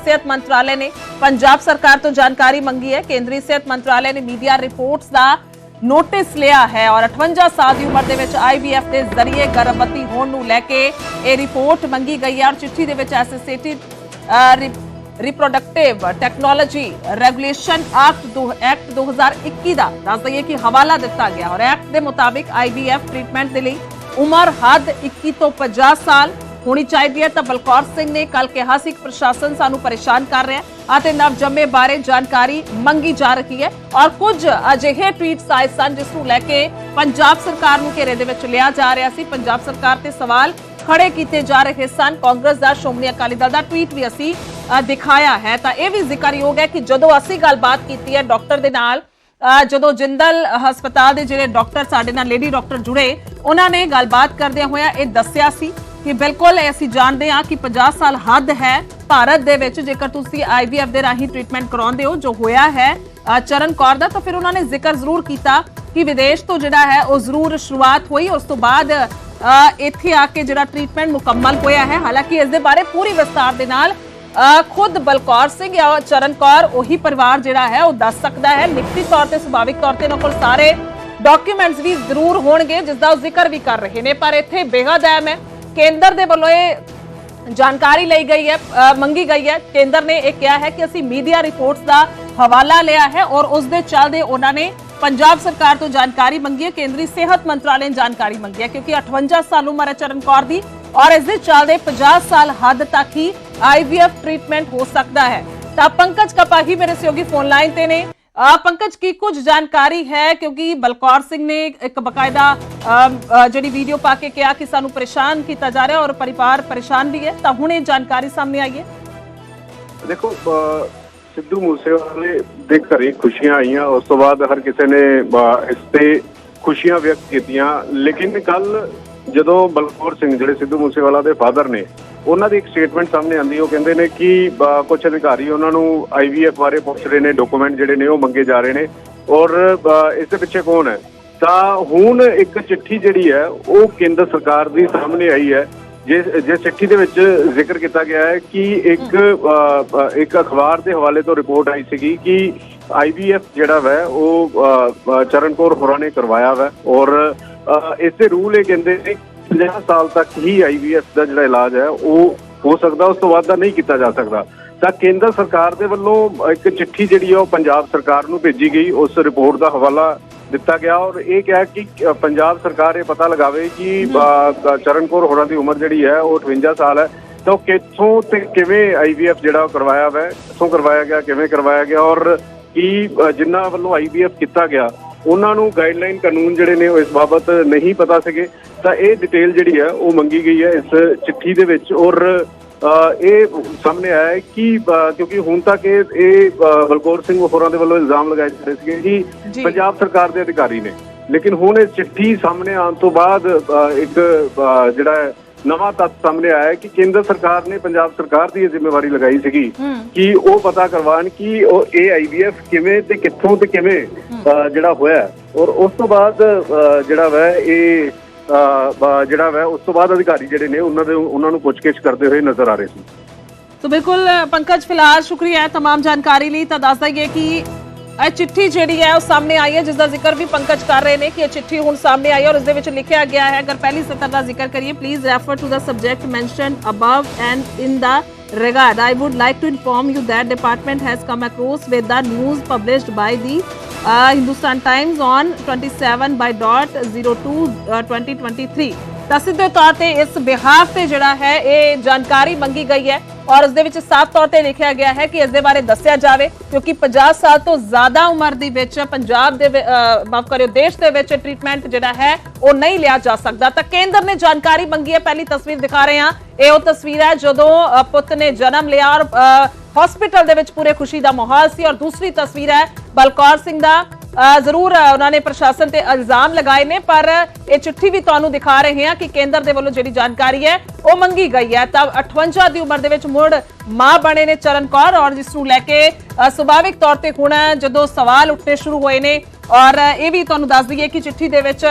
ਸਿਹਤ ਮੰਤਰਾਲੇ ਨੇ ਪੰਜਾਬ ਸਰਕਾਰ ਤੋਂ ਜਾਣਕਾਰੀ ਮੰਗੀ ਹੈ। ਕੇਂਦਰੀ ਸਿਹਤ ਮੰਤਰਾਲੇ ਨੇ ਮੀਡੀਆ ਰਿਪੋਰਟਸ ਦਾ ਨੋਟਿਸ ਲਿਆ ਹੈ ਔਰ 58 ਸਾਲ ਦੀ ਉਮਰ ਦੇ ਵਿੱਚ ਆਈਵੀਐਫ ਦੇ ਜ਼ਰੀਏ ਗਰਭਵਤੀ ਹੋਣ ਨੂੰ ਲੈ ਕੇ ਇਹ ਰਿਪੋਰਟ ਮੰਗੀ ਗਈ ਹੈ ਔਰ ਚਿੱਠੀ ਦੇ ਵਿੱਚ associated reproductive technology regulation act ਦੋ ਐਕਟ 2021 ਦਾ ਦੱਸ ਦਈਏ ਕਿ ਹਵਾਲਾ ਦਿੱਤਾ ਗਿਆ ਔਰ ਐਕਟ ਦੇ ਮੁਤਾਬਿਕ ਆਈਵੀਐਫ ਟ੍ਰੀਟਮੈਂਟ ਦੇ ਲਈ ਉਮਰ ਹੱਦ 21 ਤੋਂ 50 ਸਾਲ ਹੋਣੀ ਚਾਹੀਦੀ ਹੈ ਤਾਂ ਬਲਕੌਰ ਸਿੰਘ ਨੇ ਕੱਲ ਕਿਹਾ ਸੀ ਕਿ ਪ੍ਰਸ਼ਾਸਨ ਸਾਨੂੰ ਪਰੇਸ਼ਾਨ ਕਰ ਰਿਹਾ ਹੈ ਅਤੇ ਨਵਜੰਮੇ ਬਾਰੇ ਜਾਣਕਾਰੀ ਮੰਗੀ ਜਾ ਰਹੀ ਹੈ ਔਰ ਕੁਝ ਅਜਿਹੇ ਟਵੀਟਸ ਆਏ ਸਨ ਜਿਸ ਨੂੰ ਲੈ ਕੇ ਪੰਜਾਬ ਸਰਕਾਰ ਨੂੰ ਘੇਰੇ ਦੇ ਵਿੱਚ ਲਿਆ ਜਾ ਰਿਹਾ ਸੀ। ਪੰਜਾਬ ਸਰਕਾਰ ਤੇ ਸਵਾਲ ਖੜੇ ਕੀਤੇ ਜਾ ਰਹੇ ਸਨ। ਕਾਂਗਰਸ ਦਾ ਸ਼੍ਰੋਮਣੀ ਅਕਾਲੀ ਦਲ ਦਾ ਟਵੀਟ ਵੀ ਅਸੀਂ ਦਿਖਾਇਆ ਹੈ। ਤਾਂ ਇਹ ਵੀ ਜ਼ਿਕਰਯੋਗ ਹੈ ਕਿ ਜਦੋਂ ਅਸੀਂ ਗੱਲਬਾਤ ਕੀਤੀ ਹੈ ਡਾਕਟਰ ਦੇ ਨਾਲ ਅ, ਜਦੋਂ ਜਿੰਦਲ ਹਸਪਤਾਲ ਦੇ ਜਿਹੜੇ ਡਾਕਟਰ ਸਾਡੇ ਨਾਲ ਲੇਡੀ ਡਾਕਟਰ ਜੁੜੇ ਉਹਨਾਂ ਨੇ ਗੱਲਬਾਤ ਕਰਦਿਆਂ ਹੋਇਆ ਇਹ ਦੱਸਿਆ ਸੀ ਕਿ ਬਿਲਕੁਲ ਅਸੀਂ ਜਾਣਦੇ ਹਾਂ ਕਿ 50 ਸਾਲ ਹੱਦ ਹੈ ਭਾਰਤ ਦੇ ਵਿੱਚ ਜੇਕਰ ਤੁਸੀਂ ਆਈਵੀਐਫ ਦੇ ਰਾਹੀਂ ਟ੍ਰੀਟਮੈਂਟ ਕਰਾਉਂਦੇ ਹੋ, ਜੋ ਹੋਇਆ ਹੈ ਚਰਨ ਕੌਰ ਦਾ, ਤਾਂ ਫਿਰ ਉਹਨਾਂ ਨੇ ਜ਼ਿਕਰ ਜ਼ਰੂਰ ਕੀਤਾ ਕਿ ਵਿਦੇਸ਼ ਤੋਂ ਜਿਹੜਾ ਹੈ, ਉਹ ਜ਼ਰੂਰ ਸ਼ੁਰੂਆਤ ਹੋਈ। ਉਸ ਤੋਂ ਬਾਅਦ ਇੱਥੇ ਆ ਕੇ ਜਿਹੜਾ ਟ੍ਰੀਟਮੈਂਟ ਮੁਕੰਮਲ ਹੋਇਆ ਹੈ। ਹਾਲਾਂਕਿ ਇਸ ਦੇ ਬਾਰੇ ਪੂਰੀ ਵਿਸਤਾਰ ਦੇ ਨਾਲ ਖੁਦ ਬਲਕੌਰ ਸਿੰਘ ਜਾਂ ਚਰਨ ਕੌਰ, ਉਹੀ ਪਰਿਵਾਰ ਜਿਹੜਾ ਹੈ, ਉਹ ਦੱਸ ਸਕਦਾ ਹੈ। ਲਿਖਤੀ ਤੌਰ ਤੇ, ਸੁਭਾਵਿਕ ਤੌਰ ਤੇ ਉਹਨਾਂ ਕੋਲ ਸਾਰੇ ਡਾਕੂਮੈਂਟਸ ਵੀ ਜ਼ਰੂਰ ਹੋਣਗੇ, ਜਿਸ ਦਾ ਉਹ ਜ਼ਿਕਰ ਵੀ ਕਰ ਰਹੇ ਨੇ। ਪਰ ਇੱਥੇ ਬੇਹੱਦ ਅਹਿਮ ਹੈ ਕੇਂਦਰ ਦੇ ਵੱਲੋਂ ਇਹ ਜਾਣਕਾਰੀ ਲਈ ਗਈ ਹੈ ਅ, ਮੰਗੀ ਗਈ ਹੈ ਕੇਂਦਰ ਨੇ ਇਹ ਕਿਹਾ ਹੈ ਕਿ ਅਸੀਂ ਮੀਡੀਆ ਰਿਪੋਰਟਸ ਦਾ ਹਵਾਲਾ ਲਿਆ ਹੈ ਔਰ ਉਸ ਦੇ ਚੱਲਦੇ ਉਹਨਾਂ ਨੇ ਪੰਜਾਬ ਸਰਕਾਰ ਤੋਂ ਜਾਣਕਾਰੀ ਮੰਗੀ ਹੈ ਕੇਂਦਰੀ ਸਿਹਤ ਮੰਤਰਾਲੇ ਨੇ ਜਾਣਕਾਰੀ ਮੰਗੀ ਹੈ ਕਿਉਂਕਿ 58 ਸਾਲ ਉਮਰ ਹੈ ਚਰਨ ਕੌਰ ਦੀ ਔਰ ਇਸ ਦੇ ਚੱਲਦੇ 50 ਸਾਲ ਹੱਦ ਤੱਕ ਹੀ ਆਈਵੀਐਫ ਟ੍ਰੀਟਮੈਂਟ ਹੋ ਸਕਦਾ ਹੈ ਤਾਂ ਪੰਕਜ ਕਪਾਹੀ ਮੇਰੇ ਸਹਿਯੋਗੀ ਫੋਨ ਲਾਈਨ ਤੇ ਨੇ ਆ ਪੰਕਜ, ਕੀ ਕੁਝ ਜਾਣਕਾਰੀ ਹੈ? ਕਿਉਂਕਿ ਬਲਕੌਰ ਸਿੰਘ ਨੇ ਇੱਕ ਬਕਾਇਦਾ ਜਿਹੜੀ ਵੀਡੀਓ ਪਾ ਕੇ ਕਿਹਾ ਕਿ ਸਾਨੂੰ ਪਰੇਸ਼ਾਨ ਕੀਤਾ ਜਾ ਰਿਹਾ ਔਰ ਪਰਿਵਾਰ ਪਰੇਸ਼ਾਨ ਵੀ ਹੈ, ਤਾਂ ਹੁਣ ਇਹ ਜਾਣਕਾਰੀ ਸਾਹਮਣੇ ਆਈ ਹੈ। ਦੇਖੋ ਸਿੱਧੂ ਮੂਸੇਵਾਲੇ ਦੇ ਘਰੇ ਖੁਸ਼ੀਆਂ ਆਈਆਂ, ਉਸ ਤੋਂ ਬਾਅਦ ਹਰ ਕਿਸੇ ਨੇ ਇਸ ਤੇ ਖੁਸ਼ੀਆਂ ਵਿਅਕਤ ਕੀਤੀਆਂ। ਲੇਕਿਨ ਕੱਲ ਜਦੋਂ ਬਲਕੌਰ ਸਿੰਘ ਜਿਹੜੇ ਸਿੱਧੂ ਮੂਸੇਵਾਲਾ ਦੇ ਫਾਦਰ ਨੇ ਉਹਨਾਂ ਦੀ ਇੱਕ ਸਟੇਟਮੈਂਟ ਸਾਹਮਣੇ ਆਂਦੀ ਉਹ ਕਹਿੰਦੇ ਨੇ ਕਿ ਅਹ, ਕੁਝ ਅਧਿਕਾਰੀ ਉਹਨਾਂ ਨੂੰ ਆਈਵੀਐਫ ਬਾਰੇ ਪੁੱਛ ਰਹੇ ਨੇ ਡਾਕੂਮੈਂਟ ਜਿਹੜੇ ਨੇ ਉਹ ਮੰਗੇ ਜਾ ਰਹੇ ਨੇ ਔਰ ਅਹ, ਇਸ ਦੇ ਪਿੱਛੇ ਕੌਣ ਹੈ? ਤਾਂ ਹੁਣ ਇੱਕ ਚਿੱਠੀ ਜਿਹੜੀ ਹੈ ਉਹ ਕੇਂਦਰ ਸਰਕਾਰ ਦੀ ਸਾਹਮਣੇ ਆਈ ਹੈ ਜਿਸ ਜਿਸ ਚਿੱਠੀ ਦੇ ਵਿੱਚ ਜ਼ਿਕਰ ਕੀਤਾ ਗਿਆ ਹੈ ਕਿ ਇੱਕ ਇੱਕ ਅਖਬਾਰ ਦੇ ਹਵਾਲੇ ਤੋਂ ਰਿਪੋਰਟ ਆਈ ਸੀਗੀ ਕਿ ਆਈਵੀਐਫ ਜਿਹੜਾ ਵੈ ਉਹ ਅ, ਚਰਨ ਕੌਰ ਹੋਰਾਂ ਨੇ ਕਰਵਾਇਆ ਵੈ ਔਰ ਇਸ ਦੇ ਰੂਲ ਇਹ ਕਹਿੰਦੇ ਨੇ 50 ਸਾਲ ਤੱਕ ਹੀ ਆਈਵੀਐਫ ਦਾ ਜਿਹੜਾ ਇਲਾਜ ਹੈ ਉਹ ਹੋ ਸਕਦਾ ਉਸ ਤੋਂ ਦਾ ਨਹੀਂ ਕੀਤਾ ਜਾ ਸਕਦਾ। ਤਾਂ ਕੇਂਦਰ ਸਰਕਾਰ ਦੇ ਵੱਲੋਂ ਇੱਕ ਚਿੱਠੀ ਜਿਹੜੀ ਹੈ ਉਹ ਪੰਜਾਬ ਸਰਕਾਰ ਨੂੰ ਭੇਜੀ ਗਈ। ਉਸ ਰਿਪੋਰਟ ਦਾ ਹਵਾਲਾ ਦਿੱਤਾ ਗਿਆ ਔਰ ਇਹ ਕਿਹਾ ਕਿ ਪੰਜਾਬ ਸਰਕਾਰ ਇਹ ਪਤਾ ਲਗਾਵੇ ਕਿ ਅ, ਚਰਨ ਕੌਰ ਹੋਰਾਂ ਦੀ ਉਮਰ ਜਿਹੜੀ ਹੈ ਉਹ 58 ਸਾਲ ਹੈ। ਤਾਂ ਉਹ ਕਿੱਥੋਂ ਤੇ ਕਿਵੇਂ ਆਈਵੀਐਫ ਜਿਹੜਾ ਉਹ ਕਰਵਾਇਆ ਹੋਇਆ ਹੈ ਕਿੱਥੋਂ ਕਰਵਾਇਆ ਗਿਆ ਕਿਵੇਂ ਕਰਵਾਇਆ ਗਿਆ ਔਰ ਕੀ ਅ, ਜਿਨ੍ਹਾਂ ਵੱਲੋਂ ਆਈਵੀਐਫ ਕੀਤਾ ਗਿਆ ਉਹਨਾਂ ਨੂੰ ਗਾਈਡਲਾਈਨ ਕਾਨੂੰਨ ਜਿਹੜੇ ਨੇ ਉਹ ਇਸ ਬਾਬਤ ਨਹੀਂ ਪਤਾ ਸੀਗੇ ਤਾਂ ਇਹ ਡਿਟੇਲ ਜਿਹੜੀ ਹੈ ਉਹ ਮੰਗੀ ਗਈ ਹੈ ਇਸ ਚਿੱਠੀ ਦੇ ਵਿੱਚ ਔਰ ਇਹ ਸਾਹਮਣੇ ਆਇਆ ਹੈ ਕਿ ਕਿਉਂਕਿ ਹੁਣ ਤੱਕ ਇਹ ਇਹ ਬਲਕੌਰ ਸਿੰਘ ਹੋਰਾਂ ਦੇ ਵੱਲੋਂ ਇਲਜ਼ਾਮ ਲਗਾਏ ਜਾ ਰਹੇ ਸੀਗੇ ਜੀ। ਕਿ ਪੰਜਾਬ ਸਰਕਾਰ ਦੇ ਅਧਿਕਾਰੀ ਨੇ ਲੇਕਿਨ ਹੁਣ ਇਹ ਚਿੱਠੀ ਸਾਹਮਣੇ ਆਉਣ ਤੋਂ ਬਾਅਦ ਇੱਕ ਜਿਹੜਾ ਨਵਾਂ ਤੱਥ ਸਾਹਮਣੇ ਆਇਆ ਹੈ ਕਿ ਕੇਂਦਰ ਸਰਕਾਰ ਨੇ ਪੰਜਾਬ ਸਰਕਾਰ ਦੀ ਇਹ ਜ਼ਿੰਮੇਵਾਰੀ ਲਗਾਈ ਸੀਗੀ ਹੂੰ। ਕਿ ਉਹ ਪਤਾ ਕਰਵਾਉਣ ਕਿ ਉਹ ਇਹ ਆਈਵੀਐਫ ਕਿਵੇਂ ਤੇ ਕਿੱਥੋਂ ਤੇ ਕਿਵੇਂ ਅ, ਜਿਹੜਾ ਹੋਇਆ ਹੈ। ਔਰ ਉਸ ਤੋਂ ਬਾਅਦ ਅ, ਜਿਹੜਾ ਵੈ ਇਹ ਅ, ਬ- ਜਿਹੜਾ ਵੈ ਉਸ ਤੋਂ ਬਾਅਦ ਅਧਿਕਾਰੀ ਜਿਹੜੇ ਨੇ ਉਹਨਾਂ ਦੇ ਉਹਨਾਂ ਨੂੰ ਪੁੱਛਗਿੱਛ ਕਰਦੇ ਹੋਏ ਨਜ਼ਰ ਆ ਰਹੇ ਸੀ ਤੋ ਬਿਲਕੁਲ ਪੰਕਜ ਫਿਲਹਾਲ ਸ਼ੁਕਰੀਆ ਹੈ तमाम ਜਾਣਕਾਰੀ ਲਈ ਤਾਂ ਦੱਸ ਦਈਏ ਕਿ ਇਹ ਚਿੱਠੀ ਜਿਹੜੀ ਹੈ ਉਹ ਸਾਹਮਣੇ ਆਈ ਹੈ ਜਿਸ ਦਾ ਜ਼ਿਕਰ ਵੀ ਪੰਕਜ ਕਰ ਰਹੇ ਨੇ ਕਿ ਇਹ ਚਿੱਠੀ ਹੁਣ ਸਾਹਮਣੇ ਆਈ ਹੈ ਔਰ ਇਸ ਦੇ ਵਿੱਚ ਲਿਖਿਆ ਗਿਆ ਹੈ ਅਗਰ ਪਹਿਲੀ ਸਤਰ ਦਾ ਜ਼ਿਕਰ ਕਰੀਏ please refer to the subject mentioned above and in the regard i would like to inform you that department has come across with the news published by the uh, hindustan times on 27 by dot 02 uh, 2023 ਤਾਂ ਸਿੱਧੇ ਤੌਰ ਤੇ ਇਸ behalf ਤੇ ਜਿਹੜਾ ਹੈ, ਇਹ ਜਾਣਕਾਰੀ ਮੰਗੀ ਗਈ ਹੈ ਔਰ ਉਸ ਦੇ ਵਿੱਚ ਸਾਫ਼ ਤੌਰ ਤੇ ਲਿਖਿਆ ਗਿਆ ਹੈ ਕਿ ਇਸ ਦੇ ਬਾਰੇ ਦੱਸਿਆ ਜਾਵੇ ਕਿਉਂਕਿ 50 ਸਾਲ ਤੋਂ ਜ਼ਿਆਦਾ ਉਮਰ ਦੀ ਵਿੱਚ ਪੰਜਾਬ ਦੇ ਮਾਫ ਕਰਿਓ, ਦੇਸ਼ ਦੇ ਵਿੱਚ ਟ੍ਰੀਟਮੈਂਟ ਜਿਹੜਾ ਹੈ, ਉਹ ਨਹੀਂ ਲਿਆ ਜਾ ਸਕਦਾ। ਤਾਂ ਕੇਂਦਰ ਨੇ ਜਾਣਕਾਰੀ ਮੰਗੀ ਹੈ, ਪਹਿਲੀ ਤਸਵੀਰ ਦਿਖਾ ਰਹੇ ਹਾਂ। ਇਹ ਉਹ ਤਸਵੀਰ ਹੈ ਜਦੋਂ ਪੁੱਤ ਨੇ ਜਨਮ ਲਿਆ ਔਰ ਹਸਪੀਟਲ ਦੇ ਵਿੱਚ ਪੂਰੇ ਖੁਸ਼ੀ ਦਾ ਮਾਹੌਲ ਸੀ ਔਰ ਦੂਸਰੀ ਤਸਵੀਰ ਹੈ ਬਲਕੌਰ ਸਿੰਘ ਦਾ। ਜ਼ਰੂਰ ਉਹਨਾਂ ਨੇ ਪ੍ਰਸ਼ਾਸਨ ਤੇ ਇਲਜ਼ਾਮ ਲਗਾਏ ਨੇ, ਪਰ ਇਹ ਚਿੱਠੀ ਵੀ ਤੁਹਾਨੂੰ ਦਿਖਾ ਰਹੇ ਹਾਂ ਕਿ ਕੇਂਦਰ ਦੇ ਵੱਲੋਂ ਜਿਹੜੀ ਜਾਣਕਾਰੀ ਹੈ, ਉਹ ਮੰਗੀ ਗਈ ਹੈ। ਤਾਂ 58 ਦੀ ਉਮਰ ਦੇ ਵਿੱਚ ਮੁੜ ਮਾਂ ਬਣੇ ਨੇ ਚਰਨ ਕੌਰ ਔਰ ਜਿਸ ਨੂੰ ਲੈ ਕੇ ਸੁਭਾਵਿਕ ਤੌਰ ਤੇ ਹੁਣ ਜਦੋਂ ਸਵਾਲ ਉੱਠਣੇ ਸ਼ੁਰੂ ਹੋਏ ਨੇ ਔਰ ਇਹ ਵੀ ਤੁਹਾਨੂੰ ਦੱਸ ਦਈਏ ਕਿ ਚਿੱਠੀ ਦੇ ਵਿੱਚ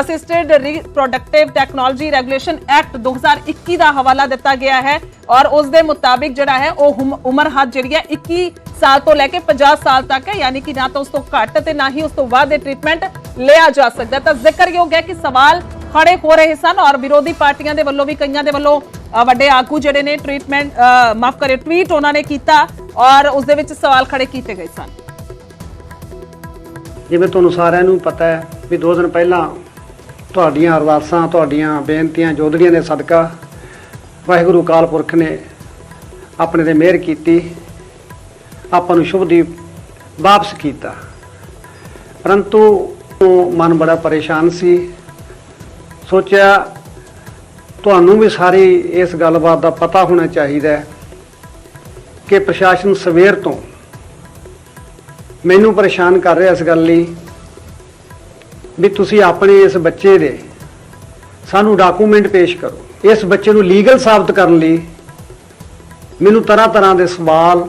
assisted reproductive technology regulation act 2021 ਦਾ ਹਵਾਲਾ ਦਿੱਤਾ ਗਿਆ ਹੈ ਔਰ ਉਸ ਦੇ ਮੁਤਾਬਿਕ ਜਿਹੜਾ ਹੈ, ਉਹ ਹੁਮ- ਉਮਰ ਹੱਦ ਜਿਹੜੀ ਹੈ 21 ਸਾਲ ਤੋਂ ਲੈ ਕੇ 50 ਸਾਲ ਤੱਕ ਹੈ, ਯਾਨੀ ਕਿ ਨਾ ਤਾਂ ਉਸ ਤੋਂ ਘੱਟ ਤੇ ਨਾ ਹੀ ਉਸ ਤੋਂ ਵੱਧ ਟ੍ਰੀਟਮੈਂਟ ਲਿਆ ਜਾ ਸਕਦਾ। ਤਾਂ ਜ਼ਿਕਰਯੋਗ ਹੈ ਕਿ ਸਵਾਲ ਖੜੇ ਹੋ ਰਹੇ ਸਨ ਔਰ ਵਿਰੋਧੀ ਪਾਰਟੀਆਂ ਦੇ ਵੱਲੋਂ ਵੀ, ਕਈਆਂ ਦੇ ਵੱਲੋਂ ਵੱਡੇ ਆਗੂ ਜਿਹੜੇ ਨੇ ਟ੍ਰੀਟਮੈਂਟ ਮਾਫ ਕਰਿਓ ਟਵੀਟ ਉਹਨਾਂ ਨੇ ਕੀਤਾ ਔਰ ਉਸ ਦੇ ਵਿੱਚ ਸਵਾਲ ਖੜੇ ਕੀਤੇ ਗਏ ਸਨ। ਜਿਵੇਂ ਤੁਹਾਨੂੰ ਸਾਰਿਆਂ ਨੂੰ ਪਤਾ ਹੈ ਵੀ ਦੋ ਦਿਨ ਪਹਿਲਾਂ ਤੁਹਾਡੀਆਂ ਅਰਦਾਸਾਂ, ਤੁਹਾਡੀਆਂ ਬੇਨਤੀਆਂ ਜੋਦੜੀਆਂ ਦੇ ਸਦਕਾ ਵਾਹਿਗੁਰੂ ਅਕਾਲ ਪੁਰਖ ਨੇ ਆਪਣੇ ਤੇ ਮਿਹਰ ਕੀਤੀ। ਆਪਾਂ ਨੂੰ ਸ਼ੁਭਦੀਪ ਵਾਪਸ ਕੀਤਾ। ਪਰੰਤੂ ਉਹ ਮਨ ਬੜਾ ਪਰੇਸ਼ਾਨ ਸੀ। ਸੋਚਿਆ, ਤੁਹਾਨੂੰ ਵੀ ਸਾਰੀ ਇਸ ਗੱਲਬਾਤ ਦਾ ਪਤਾ ਹੋਣਾ ਚਾਹੀਦਾ ਹੈ ਕਿ ਪ੍ਰਸ਼ਾਸਨ ਸਵੇਰ ਤੋਂ ਮੈਨੂੰ ਪਰੇਸ਼ਾਨ ਕਰ ਰਿਹਾ ਇਸ ਗੱਲ ਲਈ ਵੀ ਤੁਸੀਂ ਆਪਣੇ ਇਸ ਬੱਚੇ ਦੇ ਸਾਨੂੰ ਡਾਕੂਮੈਂਟ ਪੇਸ਼ ਕਰੋ। ਇਸ ਬੱਚੇ ਨੂੰ ਲੀਗਲ ਸਾਬਤ ਕਰਨ ਲਈ ਮੈਨੂੰ ਤਰ੍ਹਾਂ ਤਰ੍ਹਾਂ ਦੇ ਸਵਾਲ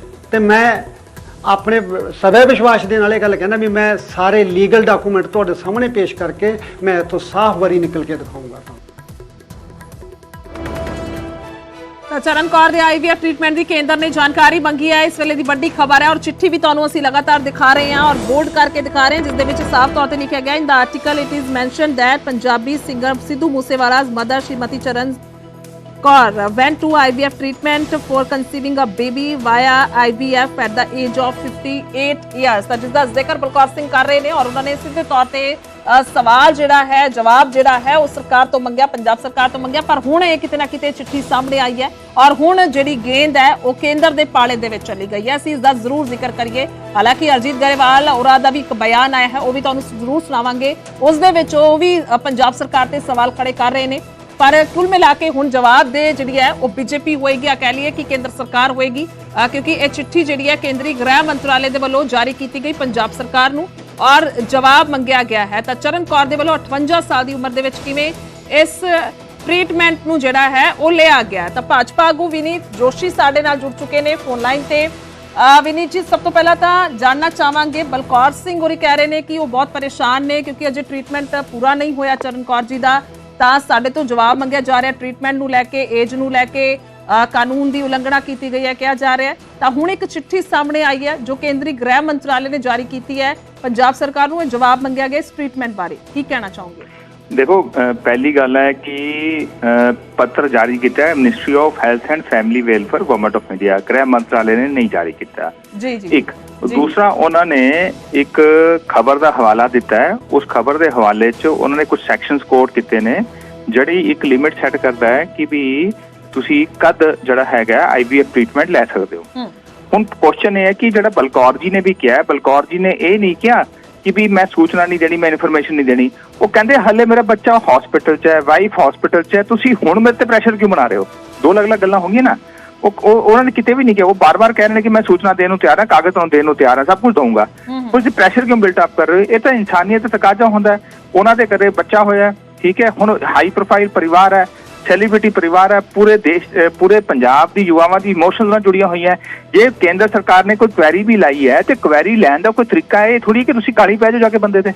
ਤੇ ਮੈਂ ਆਪਣੇ ਵ- ਵਿਸ਼ਵਾਸ ਦੇ ਨਾਲ ਇਹ ਗੱਲ ਕਹਿੰਦਾ ਵੀ ਮੈਂ ਸਾਰੇ ਲੀਗਲ ਡਾਕੂਮੈਂਟ ਤੁਹਾਡੇ ਸਾਹਮਣੇ ਪੇਸ਼ ਕਰਕੇ ਮੈਂ ਇੱਥੋਂ ਸਾਫ਼ ਵਾਰੀ ਨਿਕਲ ਕੇ ਦਿਖਾਊਂਗਾ ਤਾਂ ਚਰਨ ਕੌਰ ਦੇ ਆਈਵੀਐਫ ਟ੍ਰੀਟਮੈਂਟ ਦੀ ਕੇਂਦਰ ਨੇ ਜਾਣਕਾਰੀ ਮੰਗੀ ਹੈ, ਇਸ ਵੇਲੇ ਦੀ ਵੱਡੀ ਖਬਰ ਹੈ ਔਰ ਚਿੱਠੀ ਵੀ ਤੁਹਾਨੂੰ ਅਸੀਂ ਲਗਾਤਾਰ ਦਿਖਾ ਰਹੇ ਹਾਂ ਔਰ ਬੋਰਡ ਕਰਕੇ ਦਿਖਾ ਰਹੇ ਹਾਂ, ਜਿਸ ਦੇ ਵਿੱਚ ਸਾਫ਼ ਤੌਰ ਤੇ ਲਿਖਿਆ ਗਿਆ in the article it is mentioned that Punjabi singer Sidhu Moosewala's mother Shrimati Charan Kaur went to IVF treatment for conceiving a baby via IVF at the age of 58 years. ਤਾਂ ਜਿਸ ਦਾ ਜ਼ਿਕਰ ਬਲਕੌਰ ਸਿੰਘ ਕਰ ਰਹੇ ਨੇ ਔਰ ਉਹਨਾਂ ਨੇ ਸਿੱਧੇ ਤੌਰ ਤੇ ਸਵਾਲ ਜਿਹੜਾ ਹੈ ਜਵਾਬ ਜਿਹੜਾ ਹੈ ਉਹ ਸਰਕਾਰ ਤੋਂ ਮੰਗਿਆ ਪੰਜਾਬ ਸਰਕਾਰ ਤੋਂ ਮੰਗਿਆ ਪਰ ਹੁਣ ਇਹ ਕਿਤੇ ਨਾ ਕਿਤੇ ਚਿੱਠੀ ਸਾਹਮਣੇ ਆਈ ਹੈ ਔਰ ਹੁਣ ਜਿਹੜੀ ਗੇਂਦ ਹੈ ਉਹ ਕੇਂਦਰ ਦੇ ਪਾਲੇ ਦੇ ਵਿੱਚ ਚਲੀ ਗਈ ਹੈ ਅਸੀਂ ਇਸ ਦਾ ਜ਼ਰੂਰ ਜ਼ਿਕਰ ਕਰੀਏ ਹਾਲਾਂਕਿ ਅਰਜੀਤ ਗਰੇਵਾਲ ਔਰਾ ਦਾ ਵੀ ਇੱਕ ਬਿਆਨ ਆਇਆ ਹੈ ਉਹ ਵੀ ਤੁਹਾਨੂੰ ਜ਼ਰੂਰ ਸੁਣਾਵਾਂਗੇ ਉਸ ਦੇ ਵਿੱਚ ਉਹ ਵੀ ਪੰਜਾਬ ਸਰਕਾਰ ਤੇ ਸਵਾਲ ਖੜੇ ਕਰ ਰਹੇ ਨੇ ਪਰ ਕੁੱਲ ਮਿਲਾ ਕੇ ਹੁਣ ਜਵਾਬ ਦੇ ਜਿਹੜੀ ਹੈ ਉਹ ਬੀਜੇਪੀ ਹੋਏਗੀ। ਆ ਕਹਿ ਲਈਏ ਕਿ ਕੇਂਦਰ ਸਰਕਾਰ ਹੋਏਗੀ ਕਿਉਂਕਿ ਇਹ ਚਿੱਠੀ ਜਿਹੜੀ ਹੈ ਕੇਂਦਰੀ ਗ੍ਰਹਿ ਮੰਤਰਾਲੇ ਦੇ ਵੱਲੋਂ ਜਾਰੀ ਕੀਤੀ ਗਈ ਪੰਜਾਬ ਸਰਕਾਰ ਨੂੰ ਔਰ ਜਵਾਬ ਮੰਗਿਆ ਗਿਆ ਹੈ। ਤਾਂ ਚਰਨ ਕੌਰ ਦੇ ਵੱਲੋਂ 58 ਸਾਲ ਦੀ ਉਮਰ ਦੇ ਵਿੱਚ ਕਿਵੇਂ ਇਸ ਟ੍ਰੀਟਮੈਂਟ ਨੂੰ ਜਿਹੜਾ ਹੈ ਉਹ ਲਿਆ ਗਿਆ? ਤਾਂ ਭਾਜਪਾ ਆਗੂ ਵਿਨੀਤ ਜੋਸ਼ੀ ਸਾਡੇ ਨਾਲ ਜੁੜ ਚੁੱਕੇ ਨੇ ਫੋਨ ਲਾਈਨ ਤੇ। ਵਿਨੀਤ ਜੀ, ਸਭ ਤੋਂ ਪਹਿਲਾਂ ਤਾਂ ਜਾਨਣਾ ਚਾਹਾਂਗੇ, ਬਲਕੌਰ ਸਿੰਘ ਹੋਰੀ ਕਹਿ ਰਹੇ ਨੇ ਕਿ ਉਹ ਬਹੁਤ ਪਰੇਸ਼ਾਨ ਨੇ ਕਿਉਂਕਿ ਅਜੇ ਟ੍ਰੀਟਮੈਂਟ ਪੂਰਾ ਨਹੀਂ ਹੋਇਆ ਚਰਨ ਕੌਰ ਜੀ ਦਾ। ਤਾਂ ਸਾਡੇ ਤੋਂ ਜਵਾਬ ਮੰਗਿਆ ਜਾ ਰਿਹਾ ਟ੍ਰੀਟਮੈਂਟ ਨੂੰ ਲੈ ਕੇ ਏਜ ਨੂੰ ਲੈ ਕੇ ਕਾਨੂੰਨ ਦੀ ਉਲੰਘਣਾ ਕੀਤੀ ਗਈ ਹੈ, ਕਿਹਾ ਜਾ ਰਿਹਾ ਤਾਂ ਹੁਣ ਇੱਕ ਚਿੱਠੀ ਸਾਹਮਣੇ ਆਈ ਹੈ, ਜੋ ਕੇਂਦਰੀ ਗ੍ਰਹਿ ਮੰਤਰਾਲੇ ਨੇ ਜਾਰੀ ਕੀਤੀ ਹੈ। ਪੰਜਾਬ ਸਰਕਾਰ ਨੂੰ ਇਹ ਜਵਾਬ ਮੰਗਿਆ ਗਿਆ ਇਸ ਟ੍ਰੀਟਮੈਂਟ ਬਾਰੇ। ਕੀ ਕਹਿਣਾ ਚਾਹੋਗੇ? ਦੇਖੋ ਪਹਿਲੀ ਗੱਲ ਹੈ ਕਿ ਪੱਤਰ ਜਾਰੀ ਕੀਤਾ ਹੈ ministry of health and family welfare government of India ਗ੍ਰਹਿ ਮੰਤਰਾਲੇ ਨੇ ਨਹੀਂ ਜਾਰੀ ਕੀਤਾ। ਜੀ ਜੀ। ਇੱਕ। ਦੂਸਰਾ ਉਹਨਾਂ ਨੇ ਇੱਕ ਖਬਰ ਦਾ ਹਵਾਲਾ ਦਿੱਤਾ ਹੈ। ਉਸ ਖਬਰ ਦੇ ਹਵਾਲੇ 'ਚ ਉਹਨਾਂ ਨੇ ਕੁਝ ਸੈਕਸ਼ਨਸ ਕੋਡ ਕੀਤੇ ਨੇ ਜਿਹੜੀ ਇੱਕ ਲਿਮਿਟ ਸੈੱਟ ਕਰਦਾ ਹੈ ਕਿ ਵੀ ਤੁਸੀਂ ਕਦ ਜਿਹੜਾ ਹੈਗਾ ਆਈਵੀਐਫ ਟ੍ਰੀਟਮੈਂਟ ਲੈ ਸਕਦੇ ਹੋ। ਹੁਣ ਕੁਐਸਚਨ ਇਹ ਹੈ ਕਿ ਜਿਹੜਾ ਬਲਕੌਰ ਜੀ ਨੇ ਵੀ ਕਿਹਾ ਬਲਕੌਰ ਜੀ ਨੇ ਇਹ ਨਹੀਂ ਕਿਹਾ ਕਿ ਵੀ ਮੈਂ ਸੂਚਨਾ ਨਹੀਂ ਦੇਣੀ ਮੈਂ ਇਨਫੋਰਮੇਸ਼ਨ ਨਹੀਂ ਦੇਣੀ। ਉਹ ਕਹਿੰਦੇ ਹੱਲੇ ਮੇਰਾ ਬੱਚਾ ਹਸਪੀਟਲ 'ਚ ਹੈ ਵਾਈਫ ਹਸਪੀਟਲ 'ਚ ਹੈ ਤੁਸੀਂ ਹੁਣ ਮੇਰੇ ਤੇ ਪ੍ਰੈਸ਼ਰ ਕਿਉਂ ਬਣਾ ਰਹੇ ਹੋ? ਦੋ ਅਲੱਗ-ਅਲੱਗ ਗੱਲਾਂ ਹੋਣਗੀਆਂ ਨਾ। ਉਹ ਉਹ- ਉਹਨਾਂ ਨੇ ਕਿਤੇ ਵੀ ਨਹੀਂ ਕਿਹਾ। ਉਹ ਬਾਰ-ਬਾਰ ਕਹਿ ਰਹੇ ਨੇ ਕਿ ਮੈਂ ਸੂਚਨਾ ਦੇਣ ਨੂੰ ਤਿਆਰ ਹਾਂ ਕਾਗਜ਼ ਤੁਹਾਨੂੰ ਦੇਣ ਨੂੰ ਤਿਆਰ ਹਾਂ ਸਭ ਕੁਝ ਦਊਂਗਾ। ਤੁਸੀਂ ਪ੍ਰੈਸ਼ਰ ਕਿਉਂ ਬਿਲਟ ਅਪ ਕਰ ਰਹੇ ਹੋ? ਇਹ ਤਾਂ ਇਨਸਾਨੀਅਤ ਦਾ ਤਕਾਜ਼ਾ ਹੁੰਦਾ ਹੈ। ਉਹਨਾਂ ਦੇ ਘਰੇ ਬੱਚਾ ਹੋਇਆ ਠੀਕ ਹੈ? ਹੁਣ ਹਾਈ ਪ੍ਰੋਫਾਈਲ ਪਰਿਵਾਰ ਹੈ। ਸੈਲੀਬ੍ਰਿਟੀ ਪਰਿਵਾਰ ਹੈ ਪੂਰੇ ਦੇਸ਼ ਪੂਰੇ ਪੰਜਾਬ ਦੀ ਯੁਵਾਵਾਂ ਦੀ ਇਮੋਸ਼ਨਲ ਨਾਲ ਜੁੜੀਆਂ ਹੋਈਆਂ ਜੇ ਕੇਂਦਰ ਸਰਕਾਰ ਨੇ ਕੋਈ ਕੁਐਰੀ ਵੀ ਲਾਈ ਹੈ ਤੇ ਕੁਐਰੀ ਲੈਣ ਦਾ ਕੋਈ ਤਰੀਕਾ ਹੈ ਇਹ ਥੋੜੀ ਕਿ ਤੁਸੀਂ ਕਾਲੀ ਪੈ ਜਾਓ ਜਾ ਕੇ ਬੰਦੇ ਤੇ।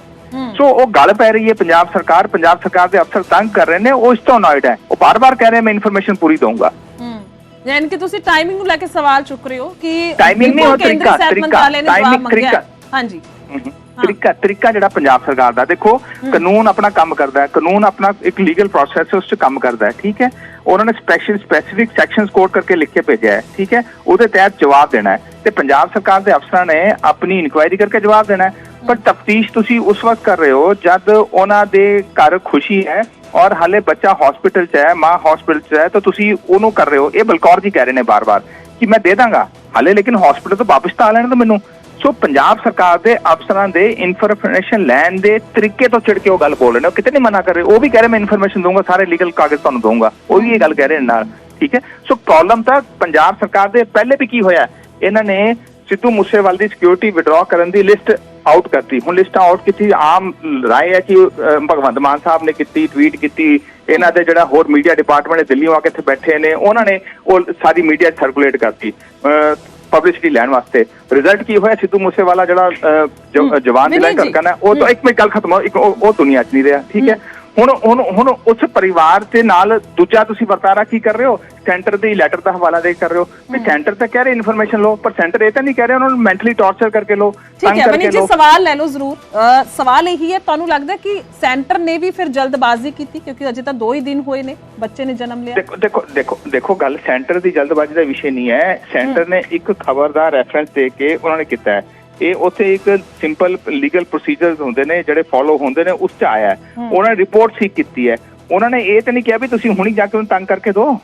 ਸੋ ਉਹ ਗੱਲ ਪੈ ਰਹੀ ਹੈ ਪੰਜਾਬ ਸਰਕਾਰ ਪੰਜਾਬ ਸਰਕਾਰ ਦੇ ਅਫਸਰ ਤੰਗ ਕਰ ਰਹੇ ਨੇ ਉਹ ਇਸ ਤੋਂ ਅਨੋਇਡ ਹੈ। ਉਹ ਬਾਰ-ਬਾਰ ਕਹਿ ਰਹੇ ਮੈਂ ਇਨਫੋਰਮੇਸ਼ਨ ਪੂਰੀ ਦਊਂਗਾ। ਹੂੰ। ਯਾਨੀ ਕਿ ਤੁਸੀਂ ਟਾਈਮਿੰਗ ਨੂੰ ਲੈ ਕੇ ਸਵਾਲ ਚੁੱਕ ਰਹੇ ਹੋ ਕਿ Timing ਨਹੀਂ, ਕੇਂਦਰੀ ਤਰੀਕਾ- ਤਰੀਕਾ। ਹਾਂਜੀ। ਤਰੀਕਾ ਤਰੀਕਾ ਜਿਹੜਾ ਪੰਜਾਬ ਸਰਕਾਰ ਦਾ ਦੇਖੋ ਕਾਨੂੰਨ ਆਪਣਾ ਕੰਮ ਕਰਦਾ ਹੈ ਕਾਨੂੰਨ ਆਪਣਾ ਇੱਕ ਲੀਗਲ ਪ੍ਰੋਸੈਸ ਉਸ 'ਚ ਕੰਮ ਕਰਦਾ ਹੈ ਠੀਕ ਹੈ? ਉਹਨਾਂ ਨੇ ਸਪੈਸ਼ਲ ਸਪੈਸਿਫਿਕ ਸੈਕਸ਼ਨਸ ਕੋਡ ਕਰਕੇ ਲਿਖ ਕੇ ਭੇਜਿਆ ਹੈ ਠੀਕ ਹੈ? ਉਹਦੇ ਤਹਿਤ ਜਵਾਬ ਦੇਣਾ ਹੈ। ਤੇ ਪੰਜਾਬ ਸਰਕਾਰ ਦੇ ਅਫਸਰਾਂ ਨੇ ਆਪਣੀ ਇਨਕੁਆਇਰੀ ਕਰਕੇ ਜਵਾਬ ਦੇਣਾ ਹੈ। ਪਰ ਤਫਤੀਸ਼ ਤੁਸੀਂ ਉਸ ਵਕਤ ਕਰ ਰਹੇ ਹੋ ਜਦ ਉਹਨਾਂ ਦੇ ਘਰ ਖੁਸ਼ੀ ਹੈ ਔਰ ਹਾਲੇ ਬੱਚਾ ਹਸਪੀਟਲ 'ਚ ਹੈ ਮਾਂ ਹਸਪੀਟਲ 'ਚ ਹੈ ਤਾਂ ਤੁਸੀਂ ਉਹਨੂੰ ਕਰ ਰਹੇ ਹੋ। ਇਹ ਬਲਕੌਰ ਜੀ ਕਹਿ ਰਹੇ ਨੇ ਬਾਰ-ਬਾਰ ਕਿ ਮੈਂ ਦੇ ਦਾਂਗਾ। ਹਾਲੇ ਲੇਕਿਨ ਹਸਪੀਟਲ ਤੋਂ ਵਾਪਸ ਤਾਂ ਆ ਲੈਣ ਦਿਓ ਮੈਨੂੰ। ਸੋ ਪੰਜਾਬ ਸਰਕਾਰ ਦੇ ਅਫਸਰਾਂ ਦੇ ਇਨਫੋਰਮੇਸ਼ਨ ਲੈਣ ਦੇ ਤਰੀਕੇ ਤੋਂ ਚਿੜ ਕੇ ਉਹ ਗੱਲ ਬੋਲ ਰਹੇ ਨੇ। ਉਹ ਕਿਤੇ ਨਹੀਂ ਮਨਾ ਕਰ ਰਹੇ। ਉਹ ਵੀ ਕਹਿ ਰਹੇ, ਮੈਂ ਇਨਫੋਰਮੇਸ਼ਨ ਦਊਂਗਾ, ਸਾਰੇ ਲੀਗਲ ਕਾਗਜ਼ ਤੁਹਾਨੂੰ ਦਊਂਗਾ। ਉਹ ਵੀ ਇਹ ਗੱਲ ਕਹਿ ਰਹੇ ਨੇ ਨਾਲ, ਠੀਕ ਹੈ? ਸੋ ਪ੍ਰੋਬਲਮ ਤਾਂ ਪੰਜਾਬ ਸਰਕਾਰ ਦੇ ਪਹਿਲੇ ਵੀ ਕੀ ਹੋਇਆ? ਇਹਨਾਂ ਨੇ ਸਿੱਧੂ ਮੂਸੇਵਾਲ ਦੀ ਸਿਕਿਉਰਿਟੀ ਵਿਡਰਾ ਕਰਨ ਦੀ ਲਿਸਟ ਆਊਟ ਕਰਤੀ। ਹੁਣ ਲਿਸਟ ਆਊਟ ਕੀਤੀ, ਆਮ ਰਾਏ ਹੈ ਕਿ ਭਗਵੰਤ ਮਾਨ ਸਾਹਿਬ ਨੇ ਕੀਤੀ ਟਵੀਟ ਕੀਤੀ। ਇਹਨਾਂ ਦੇ ਜਿਹੜਾ ਹੋਰ ਮੀਡੀਆ ਡਿਪਾਰਟਮੈਂਟ ਦੇ ਦਿੱਲੀੋਂ ਆ ਕੇ ਇੱਥੇ ਬੈਠੇ ਨੇ, ਉਹਨਾਂ ਨੇ ਉਹ ਸਾਰੀ ਮੀਡੀਆ ਸਰਕੂਲੇਟ ਕਰਤੀ। ਪਬਲਿਸਿਟੀ ਲੈਣ ਵਾਸਤੇ ਰਿਜ਼ਲਟ ਕੀ ਹੋਇਆ ਸਿੱਧੂ ਮੂਸੇਵਾਲਾ ਜਿਹੜਾ ਜਵਾਨ ਨਹੀਂ ਜੀ। ਧੜਕਣ ਹੈ ਉਹ ਤਾਂ ਇੱਕ ਮਿੰਟ ਗੱਲ ਖਤਮ ਹੋ ਇੱਕ ਉਹ ਦੁਨੀਆ 'ਚ ਨਹੀਂ ਰਿਹਾ ਠੀਕ ਹੈ ਹੁਣ ਹੁਣ ਹੁਣ ਉਸ ਪਰਿਵਾਰ ਦੇ ਨਾਲ ਦੂਜਾ ਤੁਸੀਂ ਵਰਤਾਰਾ ਕੀ ਕਰ ਰਹੇ ਹੋ? ਸੈਂਟਰ ਦੇ ਲੈਟਰ ਦਾ ਹਵਾਲਾ ਦੇ ਕਰ ਰਹੇ ਹੋ। ਵੀ ਸੈਂਟਰ ਤਾਂ ਕਹਿ ਰਹੇ ਇਨਫੋਰਮੇਸ਼ਨ ਲਓ ਪਰ ਸੈਂਟਰ ਇਹ ਤਾਂ ਨਹੀਂ ਕਹਿ ਰਿਹਾ ਉਹਨਾਂ ਨੂੰ ਮੈਂਟਲੀ ਟੌਰਚਰ ਕਰਕੇ ਲਓ ਠੀਕ ਹੈ ਮਨੀ ਜੀ ਸਵਾਲ ਲੈ ਲਓ ਜ਼ਰੂਰ। ਸਵਾਲ ਇਹੀ ਹੈ ਤੁਹਾਨੂੰ ਲੱਗਦਾ ਕਿ ਸੈਂਟਰ ਨੇ ਵੀ ਫਿਰ ਜਲਦਬਾਜ਼ੀ ਕੀਤੀ? ਕਿਉਂਕਿ ਅਜੇ ਤਾਂ 2 ਹੀ ਦਿਨ ਹੋਏ ਨੇ ਬੱਚੇ ਨੇ ਜਨਮ ਲਿਆ। ਦੇਖੋ ਦੇਖੋ ਦੇਖੋ ਦੇਖੋ ਗੱਲ ਸੈਂਟਰ ਦੀ ਜਲਦਬਾਜ਼ੀ ਦਾ ਵਿਸ਼ੇ ਨਹੀਂ ਹੈ। ਸੈਂਟਰ ਨੇ ਇੱਕ ਖਬਰ ਦਾ ਰੈਫਰੈਂਸ ਦੇ ਕੇ ਉਹਨਾਂ ਨੇ ਕੀਤਾ ਹੈ। ਇਹ ਉੱਥੇ ਇੱਕ ਸਿੰਪਲ ਲੀਗਲ ਪ੍ਰੋਸੀਜਰਸ ਹੁੰਦੇ ਨੇ ਜਿਹੜੇ ਫੋਲੋ ਹੁੰਦੇ ਨੇ ਉਸ 'ਚ ਆਇਆ ਹੈ। ਉਹਨਾਂ ਨੇ ਰਿਪੋਰਟ ਸੀਕ ਕੀਤੀ ਹੈ। ਉਹਨਾਂ ਨੇ ਇਹ ਤਾਂ ਨਹੀਂ ਕਿਹਾ ਵੀ ਤੁਸੀਂ ਹੁਣੀ ਜਾ ਕੇ ਉਹਨੂੰ ਤੰਗ ਕਰਕੇ ਦਿਓ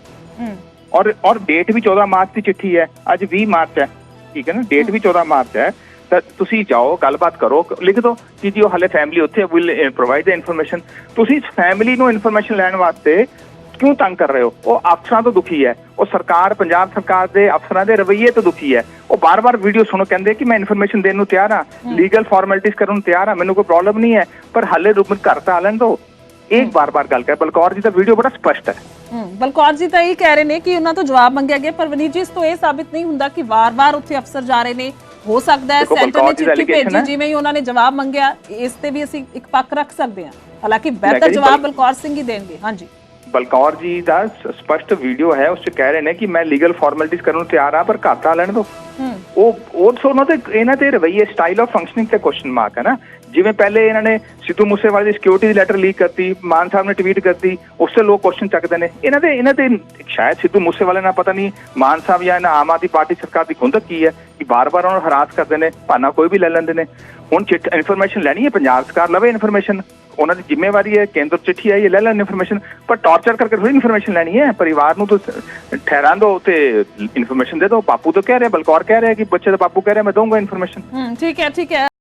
ਔਰ ਔਰ ਡੇਟ ਵੀ 14 ਮਾਰਚ ਦੀ ਚਿੱਠੀ ਹੈ। ਅੱਜ 20 ਮਾਰਚ ਹੈ। ਠੀਕ ਹੈ ਨਾ? ਡੇਟ ਵੀ 14 ਮਾਰਚ ਹੈ। ਤਾਂ ਤੁਸੀਂ ਜਾਓ ਗੱਲਬਾਤ ਕਰੋ। ਲਿਖ ਦਿਓ ਕਿ ਜੀ ਉਹ ਹਲੇ ਫੈਮਿਲੀ ਉੱਥੇ ਵਿਲ ਪ੍ਰੋਵਾਈਡ ਦ ਇਨਫੋਰਮੇਸ਼ਨ ਤੁਸੀਂ ਫੈਮਿਲੀ ਨੂੰ ਇਨਫੋਰਮੇਸ਼ਨ ਲੈਣ ਵਾਸਤੇ ਕਿਉਂ ਤੰਗ ਕਰ ਰਹੇ ਹੋ? ਉਹ ਅਫਸਰਾਂ ਤੋਂ ਦੁਖੀ ਹੈ। ਉਹ ਸਰਕਾਰ ਪੰਜਾਬ ਸਰਕਾਰ ਦੇ ਅਫਸਰਾਂ ਦੇ ਰਵੱਈਏ ਤੋਂ ਦੁਖੀ ਹੈ। ਉਹ ਬਾਰ-ਬਾਰ ਵੀਡੀਓ ਸੁਣੋ ਕਹਿੰਦੇ ਕਿ ਮੈਂ ਇਨਫੋਰਮੇਸ਼ਨ ਦੇਣ ਨੂੰ ਤਿਆਰ ਹਾਂ। ਲੀਗਲ ਫਾਰਮੈਲਿਟੀਜ਼ ਕਰਨ ਨੂੰ ਤਿਆਰ ਹਾਂ। ਮੈਨੂੰ ਕੋਈ ਪ੍ਰੋਬਲਮ ਨਹੀਂ ਹੈ। ਪਰ ਹਲੇ ਰੁਕਨ ਘਰ ਤਾਂ ਆ ਲੈਣ ਦਿਓ ਇਹ ਬਾਰ-ਬਾਰ ਗੱਲ ਕਰ। ਬਲਕੌਰ ਜੀ ਦਾ ਵੀਡੀਓ ਬੜਾ ਸਪਸ਼ਟ ਹੈ। ਹੂੰ ਬਲਕੌਰ ਜੀ ਤਾਂ ਇਹ ਕਹਿ ਰਹੇ ਨੇ ਕਿ ਉਹਨਾਂ ਤੋਂ ਜਵਾਬ ਮੰਗਿਆ ਗਿਆ। ਪਰ ਵਨੀਤ ਜੀ ਇਸ ਤੋਂ ਇਹ ਸਾਬਿਤ ਨਹੀਂ ਹੁੰਦਾ ਕਿ ਵਾਰ-ਵਾਰ ਉੱਥੇ ਅਫਸਰ ਜਾ ਰਹੇ ਨੇ। ਹੋ ਸਕਦਾ ਹੈ ਸੈਂਟਰ ਨੇ ਦਾ ਚਿੱਠੀ ਭੇਜੀ। ਜਿਵੇਂ ਹੀ ਉਹਨਾਂ ਨੇ ਜਵਾਬ ਮੰਗਿਆ ਇਸ ਤੇ ਵੀ ਅਸੀਂ ਇੱਕ ਪੱਕ ਰੱਖ ਸਕਦੇ ਹਾਂ। ਹਾਲਾਂਕਿ ਬਿਹਤਰ ਜਵਾਬ ਬਲ- ਬਲਕੌਰ ਸਿੰਘ ਹੀ ਦੇਣਗੇ। ਹਾਂਜੀ। ਬਲਕੌਰ ਜੀ ਦਾ ਸਪਸ਼ਟ ਵੀਡੀਓ ਹੈ ਉਸ 'ਚ ਕਹਿ ਰਹੇ ਨੇ ਕਿ ਮੈਂ ਲੀਗਲ ਫਾਰਮੈਲਿਟੀਜ਼ ਕਰਨ ਨੂੰ ਤਿਆਰ ਆ ਪਰ ਆ ਲੈਣ ਹੂੰ। ਉਹ ਉਹ ਸੋ ਉਹਨਾਂ ਤੇ ਇਹਨਾਂ ਤੇ ਰਵਈਏ ਸਟਾਈਲ ਆਫ ਫੰਕਸ਼ਨਿੰਗ ਤੇ ਕੁਐਸਚਨ ਮਾਰਕ ਹੈ ਨਾ। ਜਿਵੇਂ ਪਹਿਲੇ ਇਹਨਾਂ ਨੇ ਸਿੱਧੂ ਮੂਸੇਵਾਲੇ ਦੀ ਸਿਕਿਉਰਿਟੀ ਦੀ ਲੈਟਰ ਲੀਕ ਕਰਤੀ ਮਾਨ ਸਾਹਿਬ ਨੇ ਟਵੀਟ ਕਰਤੀ ਉਸ ਤੇ ਲੋਕ ਕੁਐਸਚਨ ਚੱਕਦੇ ਨੇ। ਇਹਨਾਂ ਦੇ ਇਹਨਾਂ ਤੇ ਸ਼ਾਇਦ ਸਿੱਧੂ ਮੂਸੇਵਾਲੇ ਨਾਲ ਪਤਾ ਨਹੀਂ ਮਾਨ ਸਾਹਿਬ ਜਾਂ ਇਹਨਾਂ ਆਮ ਆਦਮੀ ਪਾਰਟੀ ਸਰਕਾਰ ਦੀ ਖੁੰਦਕ ਕੀ ਹੈ ਕਿ ਬਾਰ-ਬਾਰ ਉਹਨਾਂ ਨੂੰ ਹਰਾਸ ਕਰਦੇ ਨੇ ਭਾਨਾ ਕੋਈ ਵੀ ਲੈ ਲੈਂਦੇ ਨੇ। ਹੁਣ ਚਿੱਠ ਇਨਫੋਰਮੇਸ਼ਨ ਲੈਣੀ ਹੈ, ਪੰਜਾਬ ਸਰਕਾਰ ਲਵੇ ਇਨਫੋਰਮੇਸ਼ਨ ਉਹਨਾਂ ਦੀ ਜ਼ਿੰਮੇਵਾਰੀ ਹੈ, ਕੇਂਦਰ ਚਿੱਠੀ ਆਈ ਹੈ, ਲੈ ਲੈਣ ਇਨਫੋਰਮੇਸ਼ਨ ਪਰ ਟਾਰਚਰ ਕਰਕੇ ਥੋੜੀ ਇਨਫੋਰਮੇਸ਼ਨ ਲੈਣੀ ਹੈ, ਪਰਿਵਾਰ ਨੂੰ ਤਾਂ ਠਹਿਰਾਂ ਦੋ ਤੇ ਇਨਫੋਰਮੇਸ਼ਨ ਦੇ ਦੋ ਬਾਪੂ ਤਾਂ ਕਹਿ ਰਿਹਾ, ਬਲਕੌਰ ਕਹਿ ਰਿਹਾ ਕਿ ਬੱਚੇ ਦਾ ਬਾਪੂ ਕਹਿ ਰਿਹਾ, ਮੈਂ ਦਊਂਗਾ ਇਨਫੋਰਮੇਸ਼ਨ ਠੀਕ ਹੈ ਠੀਕ ਹੈ।